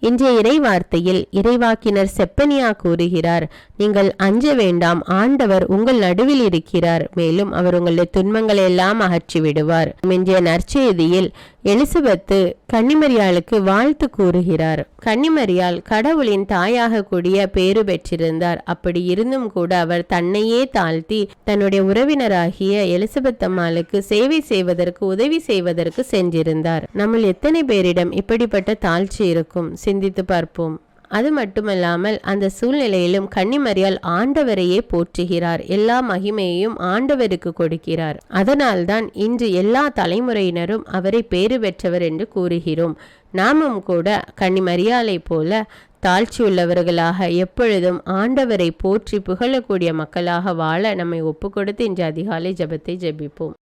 இன்றைய இறைவார்த்தையில் இறைவாக்கினர் செப்பனியா கூறுகிறார் நீங்கள் அஞ்ச வேண்டாம் ஆண்டவர் உங்கள் நடுவில் இருக்கிறார் மேலும் அவர் உங்களுடைய துன்பங்களை எல்லாம் அகற்றி விடுவார் இன்றைய நற்செய்தியில் எலிசபெத்து கன்னிமரியாளுக்கு வாழ்த்து கூறுகிறார். கன்னிமரியால் கடவுளின் தாயாக கூடிய பேறு பெற்றிருந்தார். அப்படி இருந்தும் கூட அவர் தன்னையே தாழ்த்தி தன்னுடைய உறவினராகிய எலிசபெத் அம்மாளுக்கு சேவை செய்வதற்கு உதவி செய்வதற்கு சென்றிருந்தார். நம்ம எத்தனை பேரிடம் இப்படிப்பட்ட தாழ்ச்சி இருக்கும்? சிந்தித்து பார்ப்போம். அது மட்டுமல்லாமல் அந்த சூழ்நிலையிலும் கன்னிமரியால் ஆண்டவரையே போற்றுகிறார். எல்லா மகிமையையும் ஆண்டவருக்கு கொடுக்கிறார். அதனால்தான் இன்று எல்லா தலைமுறையினரும் அவரை பேறு பெற்றவர் என்று கூறுகிறோம். நாமும் கூட கன்னிமரியாலை போல தாழ்ச்சி உள்ளவர்களாக எப்பொழுதும் ஆண்டவரை போற்றி புகழக்கூடிய மக்களாக வாழ நம்மை ஒப்பு கொடுத்து இன்று அதிகாலை ஜெபத்தை ஜெபிப்போம்.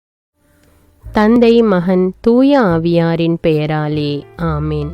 தந்தை மகன் தூய ஆவியாரின் பெயராலே. ஆமீன்.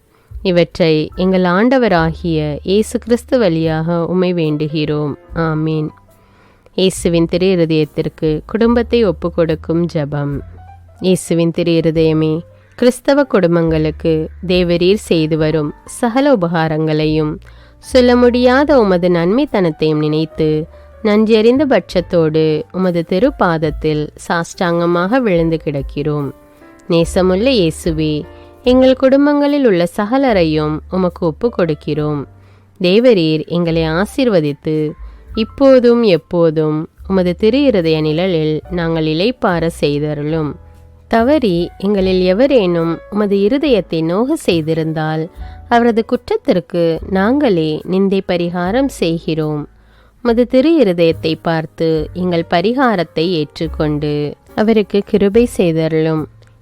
இவற்றை எங்கள் ஆண்டவராகிய இயேசு கிறிஸ்து வழியாக உமை வேண்டுகிறோம். ஆமீன். இயேசுவின் திரு இருதயத்திற்கு குடும்பத்தை ஒப்புக்கொடுக்கும் ஜபம். இயேசுவின் திரு இருதயமே கிறிஸ்தவ குடும்பங்களுக்கு தேவரீர் செய்து வரும் சகல உபகாரங்களையும் சொல்ல முடியாத உமது நன்மைத்தனத்தையும் நினைத்து நன்றியறிந்த பட்சத்தோடு உமது திருப்பாதத்தில் சாஷ்டாங்கமாக விழுந்து கிடக்கிறோம். நேசமுள்ள இயேசுவே எங்கள் குடும்பங்களில் உள்ள சகலரையும் உமக்கு ஒப்பு கொடுக்கிறோம். தேவரீர் எங்களை ஆசிர்வதித்து இப்போதும் எப்போதும் உமது திரு இருதய நிழலில் நாங்கள் இலைப்பார செய்தருளும். தவறி எங்களில் எவரேனும் உமது இருதயத்தை நோக செய்திருந்தால் அவரது குற்றத்திற்கு நாங்களே நிந்தை பரிகாரம் செய்கிறோம். உமது திரு இருதயத்தை பார்த்து எங்கள் பரிகாரத்தை ஏற்றுக்கொண்டு அவருக்கு கிருபை செய்தருளும்.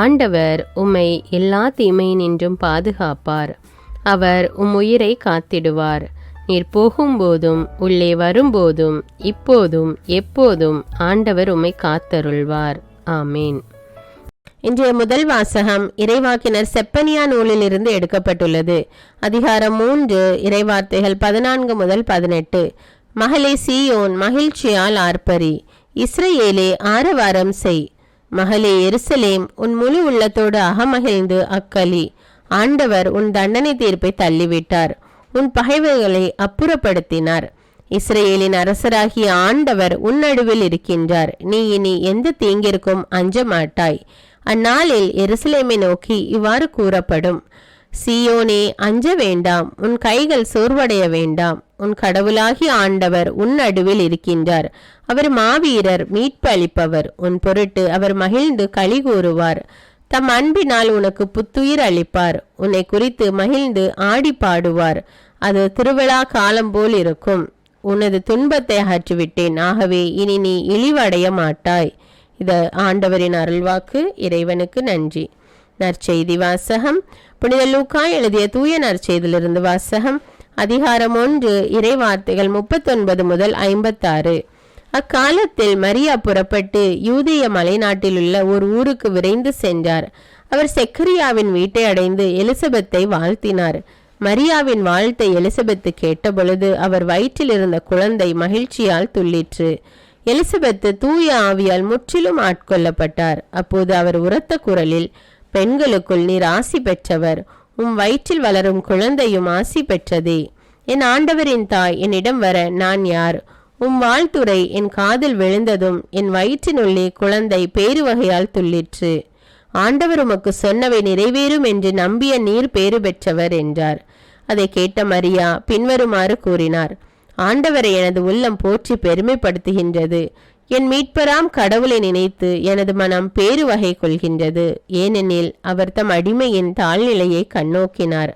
ஆண்டவர் உம்மை எல்லா தீமையினின்றும் பாதுகாப்பார். அவர் உம் உயிரை காத்திடுவார். நீர் போகும்போதும் உள்ளே வரும்போதும் இப்போதும் எப்போதும் ஆண்டவர் உம்மை காத்தருள்வார். ஆமேன். இன்றைய முதல் வாசகம் இறைவாக்கினர் செப்பனியா நூலிலிருந்து எடுக்கப்பட்டுள்ளது. அதிகாரம் மூன்று இறைவார்த்தைகள் பதினான்கு முதல் பதினெட்டு. மகளே சீயோன் மகிழ்ச்சியால் ஆர்ப்பரி. இஸ்ரேலே ஆரவாரம் செய். மகளே எருசலேம் உன் முழு உள்ளத்தோடு அகமகிழ்ந்து அக்கலி. ஆண்டவர் உன் தண்டனை தீர்ப்பை தள்ளிவிட்டார். உன் பகைவர்களை அப்புறப்படுத்தினார். இஸ்ரேலின் அரசராகிய ஆண்டவர் உன் நடுவில் இருக்கின்றார். நீ இனி எந்த தீங்கிற்கும் அஞ்ச மாட்டாய் அந்நாளில் எருசலேமை நோக்கி இவ்வாறு கூறப்படும். சீயோனே அஞ்ச வேண்டாம். உன் கைகள் சோர்வடைய வேண்டாம். உன் கடவுளாகி ஆண்டவர் உன் நடுவில் இருக்கின்றார். அவர் மாவீரர் மீட்பு அளிப்பவர் உன் பொருட்டு அவர் மகிழ்ந்து களி கூறுவார். தம் அன்பினால் உனக்கு புத்துயிர் அளிப்பார். உன்னை குறித்து மகிழ்ந்து ஆடி பாடுவார். அது திருவிழா காலம் போல் இருக்கும். உனது துன்பத்தை அகற்றிவிட்டேன். ஆகவே இனி நீ இழிவடைய மாட்டாய். இது ஆண்டவரின் அருள்வாக்கு. இறைவனுக்கு நன்றி. நற்செய்தி வாசகம். புனித லூக்கா எழுதிய தூய நற்செய்தியிலிருந்து வாசகம். அதிகாரம் ஒன்று இறைவார்த்தைகள் முப்பத்தொன்பது முதல் ஐம்பத்தாறு. அக்காலத்தில் மரியா புறப்பட்டு யூதிய மலைநாட்டிலுள்ள ஒரு ஊருக்கு விரைந்து சென்றார். அவர் செக்கரியாவின் வீட்டை அடைந்து எலிசபெத்தை வாழ்த்தினார். மரியாவின் வாழ்த்தை எலிசபெத்து கேட்டபொழுது அவர் வயிற்றில் இருந்த குழந்தை மகிழ்ச்சியால் துள்ளிற்று. எலிசபெத்து தூய ஆவியால் முற்றிலும் ஆட்கொள்ளப்பட்டார். அப்போது அவர் உரத்த குரலில் பெண்களுக்குள் நீர் ஆசி பெற்றவர் உம் வயிற்றில் வளரும் குழந்தையும் ஆசி பெற்றதே. என் ஆண்டவரின் தாய் என்னிடம் வர நான் யார்? உம் வாழ்த்துரை என் காதில் விழுந்ததும் என் வயிற்றினுள்ளே குழந்தை பேரு வகையால் துள்ளிற்று. ஆண்டவர் உமக்கு சொன்னவை நிறைவேறும் என்று நம்பிய நீர் பேறு பெற்றவர் என்றார். அதை கேட்ட மரியா பின்வருமாறு கூறினார். ஆண்டவரை எனது உள்ளம் போற்றி பெருமைப்படுத்துகின்றது. என் மீட்பராம் கடவுளை நினைத்து எனது மனம் பேரு வகை கொள்கின்றது. ஏனெனில் அவர் தம் அடிமையின் தாழ்நிலையை கண்ணோக்கினார்.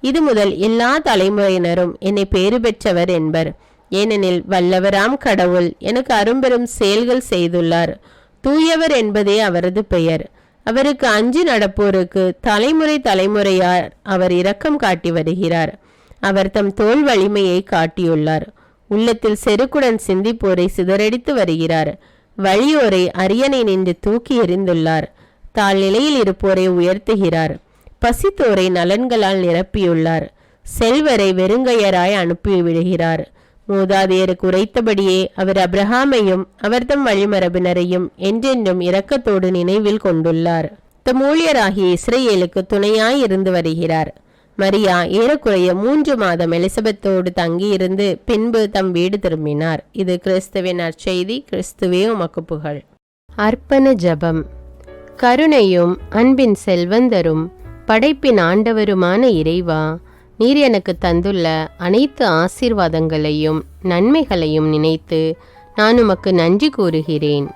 இது முதல் எல்லா தலைமுறையினரும் என்னை பேறு பெற்றவர் என்பர். ஏனெனில் வல்லவராம் கடவுள் எனக்கு அரும்பெரும் செயல்கள் செய்துள்ளார். தூயவர் என்பதே அவரது பெயர். அவருக்கு அஞ்சு நடப்போருக்கு தலைமுறை தலைமுறையார் அவர் இரக்கம் காட்டி வருகிறார். அவர் தம் தோல் வலிமையை காட்டியுள்ளார். உள்ளத்தில் செருக்குடன் சிந்திப்போரை சிதறடித்து வருகிறார். வழியோரை அரியணை நின்று தூக்கி எறிந்துள்ளார். தாழ் நிலையில் இருப்போரை உயர்த்துகிறார். பசித்தோரை நலன்களால் நிரப்பியுள்ளார். செல்வரை வெறுங்கையராய் அனுப்பிவிடுகிறார். மூதாதையருக்கு உரைத்தபடியே அவர் அப்ரஹாமையும் அவர்தம் வழிமரபினரையும் என்றென்றும் இரக்கத்தோடு நினைவில் கொண்டுள்ளார். தம் ஊழியராகிய இஸ்ரேலுக்கு துணையாய் இருந்து வருகிறார். மரியா ஏறக்குறைய மூன்று மாதம் எலிசபெத்தோடு தங்கியிருந்து பின்பு தம் வீடு திரும்பினார். இது கிறிஸ்துவின் நற்செய்தி கிறிஸ்துவே உமக்கு புகழ். அர்ப்பண ஜபம். கருணையும் அன்பின் செல்வந்தரும் படைப்பின் ஆண்டவருமான இறைவா நீர் எனக்கு தந்துள்ள அனைத்து ஆசீர்வாதங்களையும் நன்மைகளையும் நினைத்து நான் உமக்கு நன்றி கூறுகிறேன்.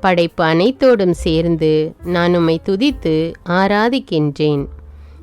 படைப்பு அனைத்தோடும் சேர்ந்து நான் உம்மை துதித்து ஆராதிக்கின்றேன்.